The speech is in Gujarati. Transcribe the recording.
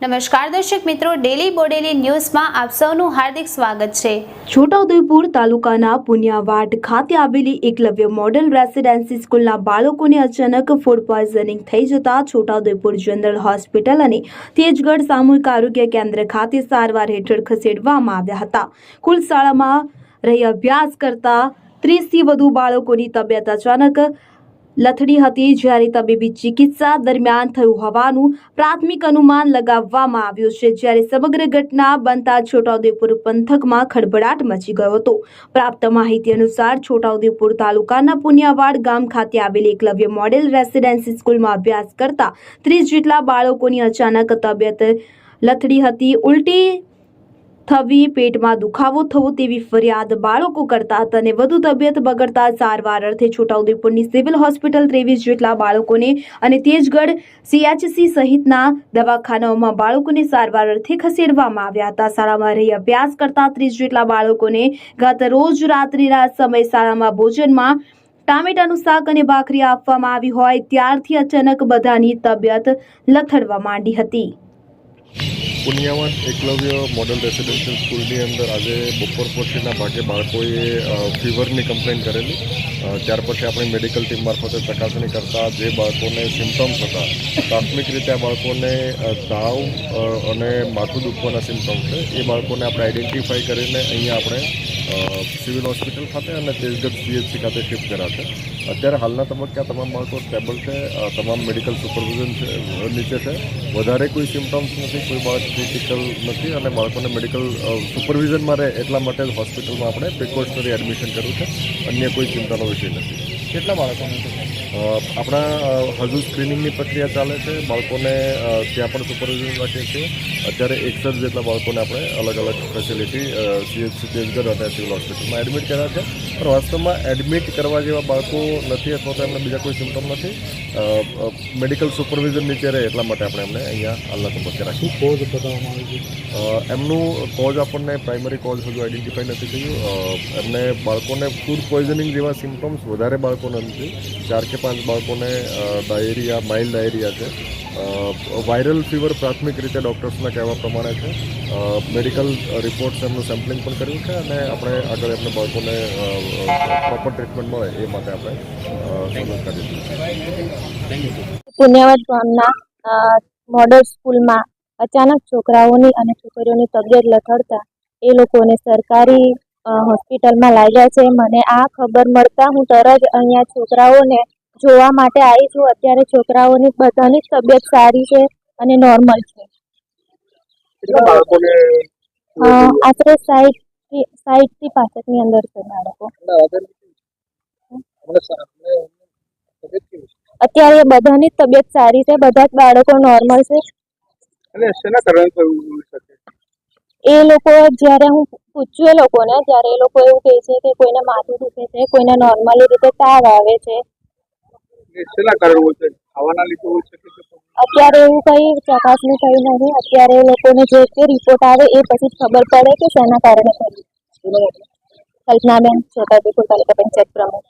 નમસ્કાર દર્શક મિત્રો ડેલી બોડેલી ન્યૂઝમાં આપ સૌનું હાર્દિક સ્વાગત છે. છોટાઉદેપુર તાલુકાના પુનિયાવાડ ખાતે આવેલી એકલવ્ય મોડેલ રેસિડેન્સી સ્કૂલના બાળકોને અચાનક ફૂડ પોઈઝનિંગ થઈ જતા છોટાઉદેપુર જનરલ હોસ્પિટલ અને તેજગઢ સામૂહિક આરોગ્ય કેન્દ્ર ખાતે સારવાર હેઠળ ખસેડવામાં આવ્યા હતા. કુલ શાળામાં રહી અભ્યાસ કરતા ત્રીસથી વધુ બાળકોની તબિયત અચાનક લથડી હતી જ્યારે તબીબી ચિકિત્સા દરમિયાન થયું હોવાનું પ્રાથમિક અનુમાન લગાવવામાં આવ્યું છે. જ્યારે સમગ્ર ઘટના બનતા છોટાઉદેપુર પંથકમાં ખળભળાટ મચી ગયો હતો. પ્રાપ્ત માહિતી અનુસાર છોટાઉદેપુર તાલુકાના પુનિયાવાડ ગામ ખાતે આવેલી એકલવ્ય મોડેલ રેસિડેન્સી સ્કૂલમાં અભ્યાસ કરતા ત્રીસ જેટલા બાળકોની અચાનક તબિયત લથડી હતી. ઉલટી થવી, પેટમાં દુખાવો થવો તેવી ફરિયાદ બાળકો કરતા અને વધુ તબિયત બગડતા સારવાર અર્થે છોટાઉદેપુરની સિવિલ હોસ્પિટલ ત્રેવીસ જેટલા બાળકોને અને તેજગઢ સીએચસી સહિતના દવાખાનાઓમાં બાળકોને સારવાર અર્થે ખસેડવામાં આવ્યા હતા. શાળામાં રહી અભ્યાસ કરતા ત્રીસ જેટલા બાળકોને ગત રોજ રાત્રિના સમય શાળામાં ભોજનમાં ટામેટાનું શાક અને ભાખરી આપવામાં આવી હોય, ત્યારથી અચાનક બધાની તબિયત લથડવા માંડી હતી. પુનિયાવાડ એકલવ્ય મોડલ રેસિડેન્શિયલ સ્કૂલની અંદર આજે બપોર પછીના ભાગે બાળકોએ ફીવરની કમ્પ્લેન કરેલી. ત્યાર પછી આપણી મેડિકલ ટીમ મારફતે ચકાસણી કરતા જે બાળકોને સિમ્ટમ્સ હતા, પ્રાથમિક રીતે આ બાળકોને તાવ અને માથું દુખવાના સિમ્ટમ્સ છે. એ બાળકોને આપણે આઈડેન્ટિફાઈ કરીને અહીંયા આપણે સિવિલ હોસ્પિટલ ખાતે અને તેજગઢ સીએચસી ખાતે શિફ્ટ કર્યા છે. અત્યારે હાલના તબક્કે તમામ બાળકો સ્ટેબલ છે તમામ મેડિકલ સુપરવિઝન છે નીચે છે. વધારે કોઈ સિમ્ટમ્સ નથી, કોઈ બાળક ક્રિટિકલ નથી અને બાળકોને મેડિકલ સુપરવિઝનમાં રહે એટલા માટે જ હોસ્પિટલમાં આપણે પ્રિકોશનરી એડમિશન કર્યું છે. અન્ય કોઈ ચિંતાનો વિષય નથી. કેટલા બાળકોને આપણા હજુ સ્ક્રીનિંગની પ્રક્રિયા ચાલે છે. બાળકોને ત્યાં પણ સુપરવિઝન રાખીએ છીએ. અત્યારે એકસઠ જેટલા બાળકોને આપણે અલગ અલગ ફેસિલિટી સીએચસી તેજગઢ અને સિવિલ હોસ્પિટલમાં એડમિટ કર્યા છે. પણ વાસ્તવમાં એડમિટ કરવા જેવા બાળકો નથી અથવા તો એમને બીજા કોઈ સિમ્ટમ નથી. મેડિકલ સુપરવિઝન નીચે રહે એટલા માટે આપણે એમને અહીંયા હાલના તબક્કે રાખી શું કોઝ બતાવવામાં આવે છે? એમનું કોઝ આપણને પ્રાઇમરી કોઝ હજુ આઈડેન્ટિફાઈ નથી થયું. એમને બાળકોને ફૂડ પોઈઝનિંગ જેવા સિમ્ટમ્સ વધારે બાળકોને નથી. ચાર કે પાંચ બાળકોને ડાયેરિયા, માઇલ્ડ ડાયેરિયા છે. વાયરલ ફીવર પ્રાથમિક રીતે ડૉક્ટર્સના કહેવા પ્રમાણે છે. મેડિકલ રિપોર્ટ્સ એમનું સેમ્પલિંગ પણ કર્યું છે અને આપણે આગળ એમને બાળકોને પ્રોપર ટ્રીટમેન્ટ મળે એ માટે આપણે સહયોગ કરી પુણ્યવત ગામના મોડલ સ્કૂલમાં અચાનક છોકરાઓની અને છોકરીઓની તબિયત લથડતા એ લોકોને સરકારી હોસ્પિટલમાં લાવ્યા છે. મને આ ખબર મળતા હું તરત અહીંયા છોકરાઓને જોવા માટે આવી છું. અત્યારે છોકરાઓની બધાની જ તબિયત સારી છે અને નોર્મલ છે. આશરે સાઈઠ સાઈઠથી સાઠથી પાસઠની અંદર છે બાળકો. અત્યારે બધાની તબિયત સારી છે બધા જ બાળકો નોર્મલ છે. એ લોકો જ્યારે હું પૂછ્યું એ લોકોને ત્યારે એ લોકો એવું કહે છે કે કોઈને માથું દુખે છે કોઈને નોર્મલી રીતે તાવ આવે છે. શેના કારણે છે? ખાવાના લીધે હોય છે કે અત્યારે એવું કઈ ચકાસણી થઈ નથી. અત્યારે એ લોકોને જે તે રિપોર્ટ આવે એ પછી ખબર પડે કે શેના કારણે થયું. કલ્પનાબેન છોટાઉદેપુર તાલુકા પંચાયત પ્રમુખ.